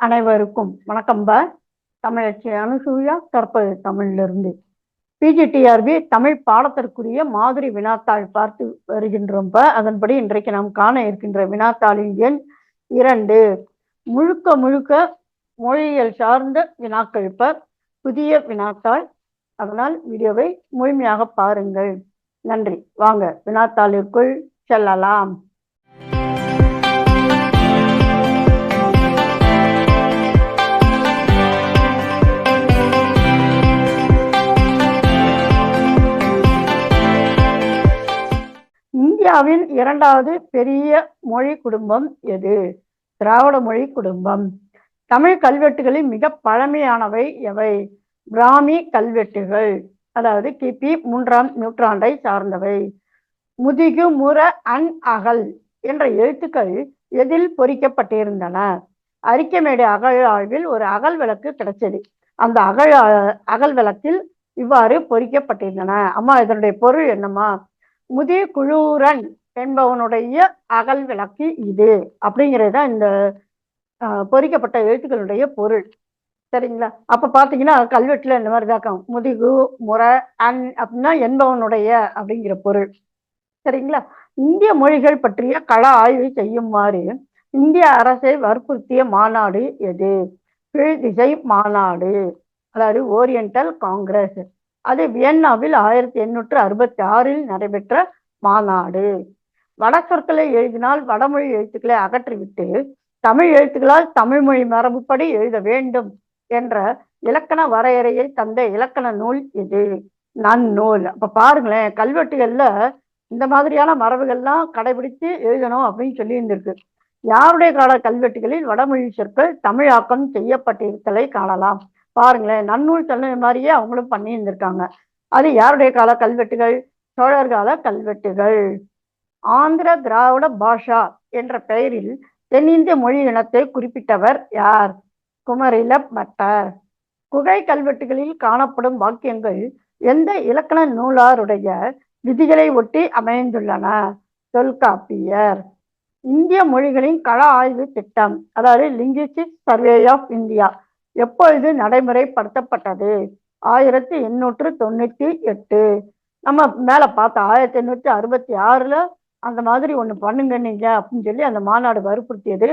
அனைவருக்கும் வணக்கம்பா தமிழச்சி அனுசூயா கற்பது தமிழிலிருந்து. பிஜிடிஆர்பி தமிழ் பாடத்திற்குரிய மாதிரி வினாத்தாள் பார்த்து வருகின்றோம்ப்பா அதன்படி இன்றைக்கு நாம் காண இருக்கின்ற வினாத்தாளின் எண் இரண்டு. முழுக்க முழுக்க மொழியியல் சார்ந்த வினாக்கள் இப்ப புதிய வினாத்தாள். அதனால் வீடியோவை முழுமையாக பாருங்கள். நன்றி. வாங்க வினாத்தாளிற்குள் செல்லலாம். இந்தியாவின் இரண்டாவது பெரிய மொழி குடும்பம் எது? திராவிட மொழி குடும்பம். தமிழ் கல்வெட்டுகளில் மிக பழமையானவை எவை? பிராமி கல்வெட்டுகள் அதாவது கிபி மூன்றாம் நூற்றாண்டை சார்ந்தவை. முதிகு முற அன் அகல் என்ற எழுத்துக்கள் எதில் பொறிக்கப்பட்டிருந்தன? அரிக்கமேடு அகழ் ஆய்வில் ஒரு அகல் விளக்கு கிடைச்சது. அந்த அகழ் அகல் விளக்கில் இவ்வாறு பொறிக்கப்பட்டிருந்தன. அம்மா இதனுடைய பொருள் என்னம்மா? முதிகுழூரன் என்பவனுடைய அகல் விளக்கு இது அப்படிங்கிறது தான் இந்த பொறிக்கப்பட்ட எழுத்துக்களுடைய பொருள். சரிங்களா? அப்ப பாத்தீங்கன்னா கல்வெட்டுல இந்த மாதிரி தாக்கம் முதிகு முறை அன் அப்படின்னா என்பவனுடைய அப்படிங்கிற பொருள். சரிங்களா? இந்திய மொழிகள் பற்றிய கள ஆய்வு செய்யுமாறு இந்திய அரசை வற்புறுத்திய மாநாடு எது? கீழ் திசை மாநாடு. அதாவது ஓரியண்டல் காங்கிரஸ். அது வியன்னாவில் ஆயிரத்தி எண்ணூற்று அறுபத்தி ஆறில் நடைபெற்ற மாநாடு. வட சொற்களை எழுதினால் வடமொழி எழுத்துக்களை அகற்றிவிட்டு தமிழ் எழுத்துக்களால் தமிழ் மொழி மரபுப்படி எழுத வேண்டும் என்ற இலக்கண வரையறையை தந்த இலக்கண நூல் இது. நன்னூல். அப்ப பாருங்களேன் கல்வெட்டுகள்ல இந்த மாதிரியான மரபுகள்லாம் கடைபிடித்து எழுதணும் அப்படின்னு சொல்லி இருந்திருக்கு யாருடைய கால கல்வெட்டுகளில் வடமொழி சொற்கள் தமிழாக்கம் செய்யப்பட்டிருத்தலை காணலாம். பாருங்களேன் நன்னூல் சொன்ன மாதிரியே அவங்களும் பண்ணி இருந்திருக்காங்க அது யாருடைய கால கல்வெட்டுகள்? சோழர் கால கல்வெட்டுகள். ஆந்திர திராவிட பாஷா என்ற பெயரில் தென்னிந்திய மொழி இனத்தை குறிப்பிட்டவர் யார்? குமரில பட்டர். குகை கல்வெட்டுகளில் காணப்படும் வாக்கியங்கள் எந்த இலக்கண நூலாருடைய விதிகளை ஒட்டி அமைந்துள்ளன? தொல்காப்பியர். இந்திய மொழிகளின் கள ஆய்வு திட்டம் அதாவது லிங்குவிஸ்டிக் சர்வே ஆஃப் இந்தியா எப்பொழுது நடைமுறைப்படுத்தப்பட்டது? ஆயிரத்தி எண்ணூற்று தொண்ணூத்தி எட்டு. நம்ம மேல பார்த்தோம் ஆயிரத்தி எண்ணூற்றி அறுபத்தி ஆறுல அந்த மாதிரி ஒன்று பண்ணுங்க நீங்க அப்படின்னு சொல்லி அந்த மாநாடு வற்புறுத்தியது.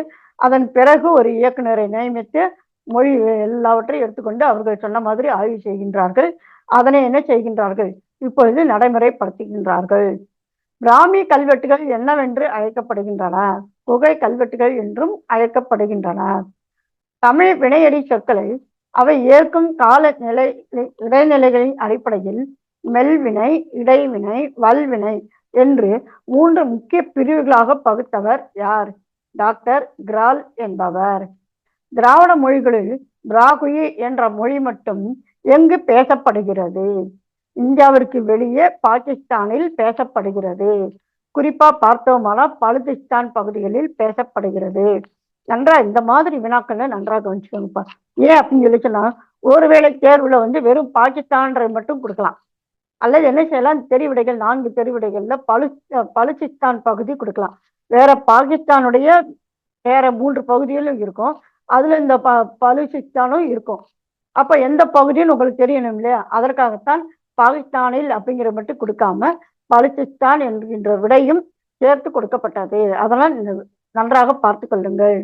அதன் பிறகு ஒரு இயக்குநரை நியமித்து மொழி எல்லாவற்றையும் எடுத்துக்கொண்டு அவர்கள் சொன்ன மாதிரி ஆய்வு செய்கின்றார்கள். அதனை என்ன செய்கின்றார்கள்? இப்பொழுது நடைமுறைப்படுத்துகின்றார்கள். பிராமி கல்வெட்டுகள் என்னவென்று அழைக்கப்படுகின்றன? குகை கல்வெட்டுகள் என்றும் அழைக்கப்படுகின்றன. தமிழ் வினையடி சொற்களை அவை ஏற்கும் கால நிலை இடைநிலைகளின் அடிப்படையில் மெல்வினை இடைவினை வல்வினை என்று மூன்று முக்கிய பிரிவுகளாக பகுத்தவர் யார்? டாக்டர் கிரால் என்பவர். திராவிட மொழிகளில் பிராகுயி என்ற மொழி மட்டும் எங்கு பேசப்படுகிறது? இந்தியாவிற்கு வெளியே பாகிஸ்தானில் பேசப்படுகிறது. குறிப்பா பார்த்தோமானால் பலுதிஸ்தான் பகுதிகளில் பேசப்படுகிறது. நன்றா இந்த மாதிரி வினாக்களை நன்றாக கவனிச்சுக்கணும்ப்பா ஏன் அப்படின்னு சொல்லி சொன்னா ஒருவேளை தேர்வுல வந்து வெறும் பாகிஸ்தான்றது மட்டும் கொடுக்கலாம். அல்லது என்ன செய்யலாம்? தெரிவிடைகள் நான்கு தெரிவிடைகள்ல பலு பலுச்சிஸ்தான் பகுதி கொடுக்கலாம். வேற பாகிஸ்தானுடைய வேற மூன்று பகுதிகளும் இருக்கும். அதுல இந்த ப பலுச்சிஸ்தானும் இருக்கும். அப்ப எந்த பகுதின்னு உங்களுக்கு தெரியணும் இல்லையா? அதற்காகத்தான் பாகிஸ்தானில் அப்படிங்கிற மட்டும் கொடுக்காம பலுச்சிஸ்தான் என்கின்ற விடையும் சேர்த்து கொடுக்கப்பட்டது. அதெல்லாம் நன்றாக பார்த்து கொள்ளுங்கள்.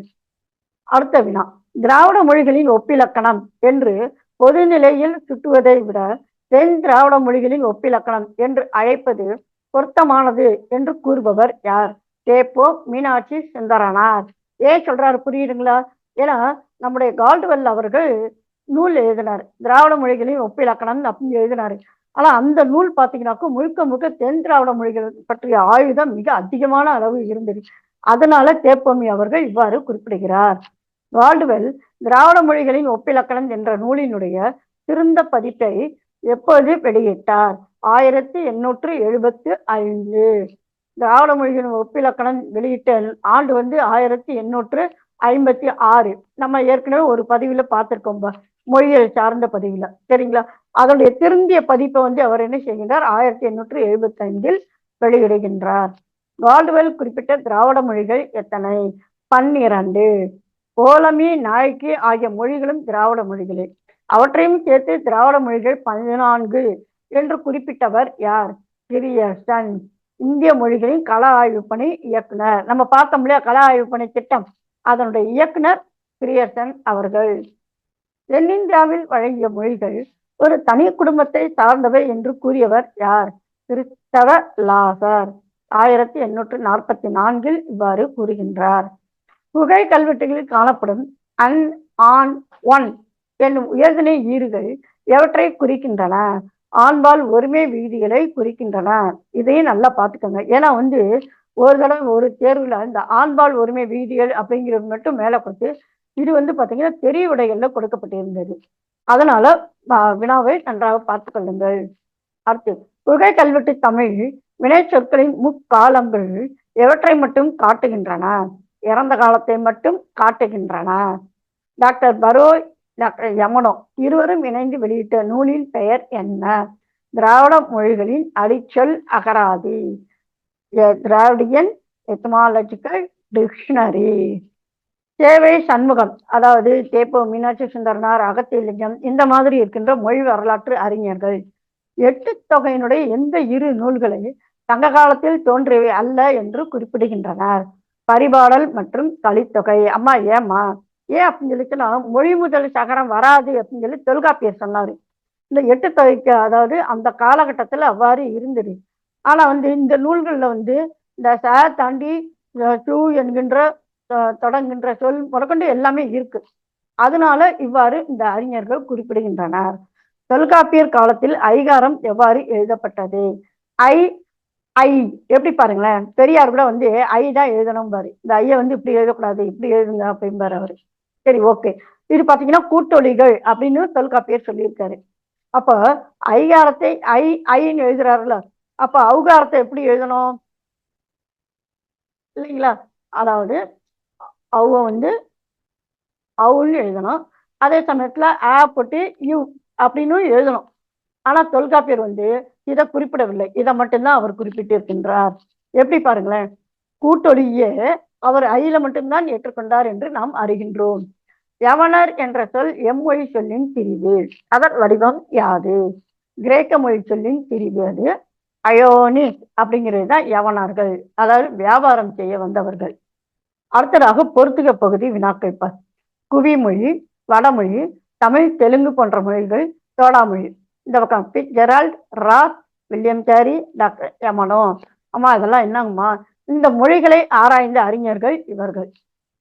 அடுத்த வினா. திராவிட மொழிகளின் ஒப்பிலக்கணம் என்று பொதுநிலையில் சுட்டுவதை விட தென் திராவிட மொழிகளின் ஒப்பிலக்கணம் என்று அழைப்பது பொருத்தமானது என்று கூறுபவர் யார்? தேப்போ மீனாட்சி சுந்தரனார். ஏன் சொல்றாரு? புரியுதுங்களா? ஏன்னா நம்முடைய கால்டுவெல் அவர்கள் நூல் எழுதினார். திராவிட மொழிகளின் ஒப்பிலக்கணம் அப்படின்னு எழுதினாரு. ஆனா அந்த நூல் பாத்தீங்கன்னாக்கா முழுக்க முழுக்க தென் திராவிட மொழிகள் பற்றிய ஆயுதம் மிக அதிகமான அளவு இருந்தது. அதனால தேப்பமி அவர்கள் இவ்வாறு குறிப்பிடுகிறார். வால்டுவெல் திராவிட மொழிகளின் ஒப்பிலக்கணம் என்ற நூலினுடைய சிறந்த பதிப்பை எப்போது வெளியிட்டார்? ஆயிரத்தி எண்ணூற்று எழுபத்து ஐந்து. திராவிட மொழிகளின் ஒப்பிலக்கணம் வெளியிட்ட ஆண்டு வந்து ஆயிரத்தி எண்ணூற்று ஐம்பத்தி ஆறு. நம்ம ஏற்கனவே ஒரு பதிவில் பார்த்திருக்கோம் மொழியியல் சார்ந்த பதிவில். சரிங்களா? அதனுடைய திருந்திய பதிப்பை வந்து அவர் என்ன செய்கின்றார்? ஆயிரத்தி எண்ணூற்று எழுபத்தி ஐந்தில் வெளியிடுகின்றார். வால்டுவெல் குறிப்பிட்ட திராவிட மொழிகள் எத்தனை? பன்னிரண்டு. கோலமி நாய்க்கு ஆகிய மொழிகளும் திராவிட மொழிகளே. அவற்றையும் சேர்த்து திராவிட மொழிகள் பதினான்கு என்று குறிப்பிட்டவர் யார்? கிரியர்சன் இந்திய மொழிகளின் கல ஆய்வு பணி இயக்குனர். நம்ம பார்த்தோம் இல்லையா கல ஆய்வு பணி திட்டம்? அதனுடைய இயக்குனர் கிரியர்சன் அவர்கள். தென்னிந்தியாவில் வழங்கிய மொழிகள் ஒரு தனி குடும்பத்தை சார்ந்தவை என்று கூறியவர் யார்? கிறிஸ்தவ லாசர். ஆயிரத்தி எண்ணூற்று நாற்பத்தி நான்கில் இவ்வாறு கூறுகின்றார். குகை கல்வெட்டுகளில் காணப்படும் அன் ஆன் ஒன் என்னும் உயர்திணை ஈறுகள் எவற்றை குறிக்கின்றன? ஆண்பால் ஒருமை விகுதிகளை குறிக்கின்றன. இதையும் நல்லா பார்த்துக்கோங்க. ஏன்னா வந்து ஒரு தடவை ஒரு தேர்வுல இந்த ஆண்பால் ஒருமை விகுதிகள் அப்படிங்கிறது மட்டும் மேலே கொடுத்து இது வந்து பார்த்தீங்கன்னா தெரிய உடைகளில் கொடுக்கப்பட்டிருந்தது. அதனால வினாவை நன்றாக பார்த்து கொள்ளுங்கள். அடுத்து குகை கல்வெட்டு தமிழ் வினை சொற்களின் முக்காலங்கள் எவற்றை மட்டும் காட்டுகின்றன? இறந்த காலத்தை மட்டும் காட்டுகின்றன. டாக்டர் பரோய் டாக்டர் யமனோ இருவரும் இணைந்து வெளியிட்ட நூலின் பெயர் என்ன? திராவிட மொழிகளின் அடிச்சொல் அகராதி. Dravidian etymological dictionary. சேவை சண்முகம் அதாவது தேப்போ மீனாட்சி சுந்தரனார் அகத்தியலிங்கம் இந்த மாதிரி இருக்கின்ற மொழி வரலாற்று அறிஞர்கள். எட்டு தொகையினுடைய எந்த இரு நூல்களை சங்க காலத்தில் தோன்றியவை அல்ல என்று குறிப்பிடுகின்றனர். பரிபாடல் மற்றும் கலித்தொகை. அம்மா ஏம்மா? ஏன் அப்படின்னு சொல்லி சொல்லிச்சுன்னா மொழி முதல் சகரம் வராது அப்படின்னு சொல்லி தொல்காப்பியர் சொன்னாரு. இந்த எட்டு தொகைக்கு அதாவது அந்த காலகட்டத்தில் அவ்வாறு இருந்தது. ஆனா வந்து இந்த நூல்களில் வந்து இந்த ச தாண்டி சூ என்கின்ற தொடங்குகின்ற சொல் முதற்கொண்டு எல்லாமே இருக்கு. அதனால இவ்வாறு இந்த அறிஞர்கள் குறிப்பிடுகின்றனர். தொல்காப்பியர் காலத்தில் ஐகாரம் எவ்வாறு எழுதப்பட்டது? ஐ ஐ எப்படி பாருங்களேன்? பெரியார் கூட வந்து ஐ தான் எழுதணும் பாரு இந்த ஐயை வந்து இப்படி எழுதக்கூடாது இப்படி எழுதுங்க அப்படிம்பாரு அவரு. சரி ஓகே. இது பாத்தீங்கன்னா கூட்டொலிகள் அப்படின்னு தொல்காப்பியர் சொல்லியிருக்காரு. அப்போ ஐகாரத்தை ஐ ஐன்னு எழுதுறாருல அப்ப அவுகாரத்தை எப்படி எழுதணும்? இல்லைங்களா? அதாவது அவங்க வந்து அவுன்னு எழுதணும். அதே சமயத்துல ஆ போட்டு யூ அப்படின்னு எழுதணும். ஆனா தொல்காப்பியர் வந்து இதை குறிப்பிடவில்லை. இதை மட்டும்தான் அவர் குறிப்பிட்டு இருக்கின்றார் எப்படி பாருங்களேன்? கூட்டொலியே அவர் ஐயில மட்டும்தான் ஏற்றுக்கொண்டார் என்று நாம் அறிகின்றோம். யவனர் என்ற சொல் எம்மொழி சொல்லின் பிரிவு. அதன் வடிவம் யாது? கிரேக்க மொழி சொல்லின் பிரிவு அது. அயோனிஸ் அப்படிங்கிறது தான் யவனர்கள். அதாவது வியாபாரம் செய்ய வந்தவர்கள். அடுத்ததாக பொருத்துக பகுதி வினாக்கள் பார் குவிமொழி வடமொழி தமிழ் தெலுங்கு போன்ற மொழிகள் தோடாமொழி இந்த பக்கம் Fitzgerald Ross William Carey doctor Emeneau. அம்மா இதெல்லாம் என்னங்கம்மா? இந்த மொழிகளை ஆராய்ந்த அறிஞர்கள் இவர்கள்.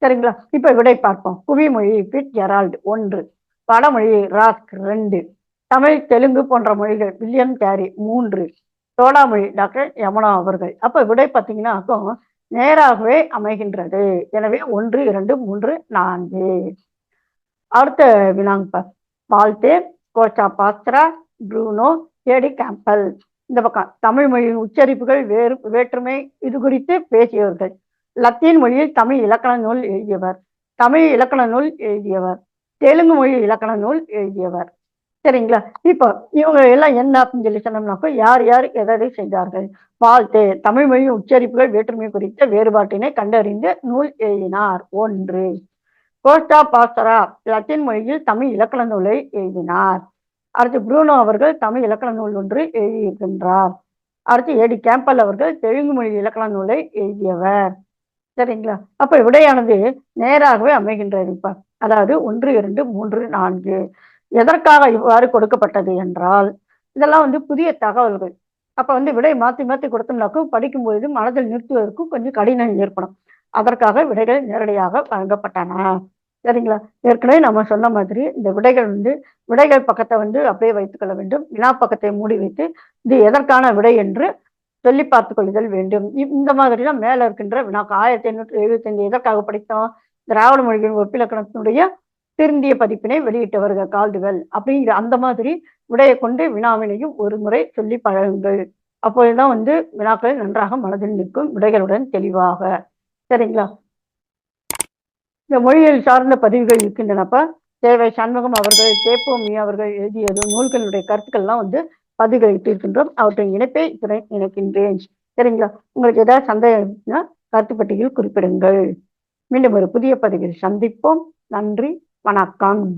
சரிங்களா? இப்போ விடை பார்ப்போம். குவிமொழி பிட் ஜெரால்ட் ஒன்று. வடமொழி ராஸ்க் ரெண்டு. தமிழ் தெலுங்கு போன்ற மொழிகள் வில்லியம் கேரி மூன்று. தோடாமொழி டாக்டர் யமுனா அவர்கள். அப்போ விடை பார்த்தீங்கன்னா அப்போ நேராகவே அமைகின்றது. எனவே ஒன்று இரண்டு மூன்று நான்கு. அடுத்த வினாங்க பால்தே கோச்சா பாஸ்திரா ப்ரூனோ ஏடி கேம்பல். இந்த பக்கம் தமிழ் மொழியின் உச்சரிப்புகள் வேறு வேற்றுமை இது குறித்து பேசியவர்கள். லத்தீன் மொழியில் தமிழ் இலக்கண நூல் எழுதியவர். தமிழ் இலக்கண நூல் எழுதியவர். தெலுங்கு மொழி இலக்கண நூல் எழுதியவர். சரிங்களா? இப்போ இவங்க எல்லாம் என்ன அப்படின்னு சொல்லி சொன்னோம்னாக்கா யார் யார் எதை செய்தார்கள்? வாழ்த்து தமிழ் மொழியின் உச்சரிப்புகள் வேற்றுமை குறித்த வேறுபாட்டினை கண்டறிந்து நூல் எழுதினார். ஒன்று. கோஸ்டா பாஸ்டரா லத்தீன் மொழியில் தமிழ் இலக்கண நூலை எழுதினார். அடுத்து ப்ரூனோ அவர்கள் தமிழ் இலக்கண நூல் ஒன்று எழுதியிருக்கின்றார். அடுத்து ஏடி கேம்பல் அவர்கள் தெலுங்கு மொழி இலக்கண நூலை எழுதியவர். சரிங்களா? அப்ப விடையானது நேராகவே அமைகின்றது இப்ப அதாவது ஒன்று இரண்டு மூன்று நான்கு. எதற்காக இவ்வாறு கொடுக்கப்பட்டது என்றால் இதெல்லாம் வந்து புதிய தகவல்கள். அப்ப வந்து விடை மாத்தி மாத்தி கொடுத்தோம்னாக்கும் படிக்கும்பொழுது மனதில் நிறுத்துவதற்கும் கொஞ்சம் கடினம் ஏற்படும். அதற்காக விடைகள் நேரடியாக வழங்கப்பட்டன. சரிங்களா? ஏற்கனவே நம்ம சொன்ன மாதிரி இந்த விடைகள் வந்து விடைகள் பக்கத்தை வந்து அப்படியே வைத்துக்கொள்ள வேண்டும். வினா பக்கத்தை மூடி வைத்து இது எதற்கான விடை என்று சொல்லி பார்த்துக் கொள்ளுதல் வேண்டும் இந்த மாதிரி தான் மேலே இருக்கின்ற வினாக்கு ஆயிரத்தி எண்ணூற்றி எழுபத்தி ஐந்து எதற்காக படித்தோம்? திராவிட மொழிகளின் ஒப்பிலக்கணத்தினுடைய திருந்திய பதிப்பினை வெளியிட்டவர்கள் கால்டுவெல் அப்படிங்கிற அந்த மாதிரி விடையை கொண்டு வினாவினையும் ஒரு முறை சொல்லி பழகுங்கள். அப்பொழுதுதான் வந்து வினாக்கள் நன்றாக மனதில் நிற்கும் விடைகளுடன் தெளிவாக. சரிங்களா? இந்த மொழியியல் சார்ந்த பதிவுகள் இருக்கின்றனப்ப? தேவை சண்முகம் அவர்கள் தேப்போமி அவர்கள் எழுதியது நூல்களுடைய கருத்துக்கள்லாம் வந்து பதிவுகளிட்டு இருக்கின்றோம் அவற்றின் இணைப்பை இத்துடன் இணைக்கின்றேன். சரிங்களா? உங்களுக்கு ஏதாவது சந்தேகம்னா கருத்து பெட்டியில் குறிப்பிடுங்கள். மீண்டும் ஒரு புதிய பதிவில் சந்திப்போம். நன்றி. வணக்கம்.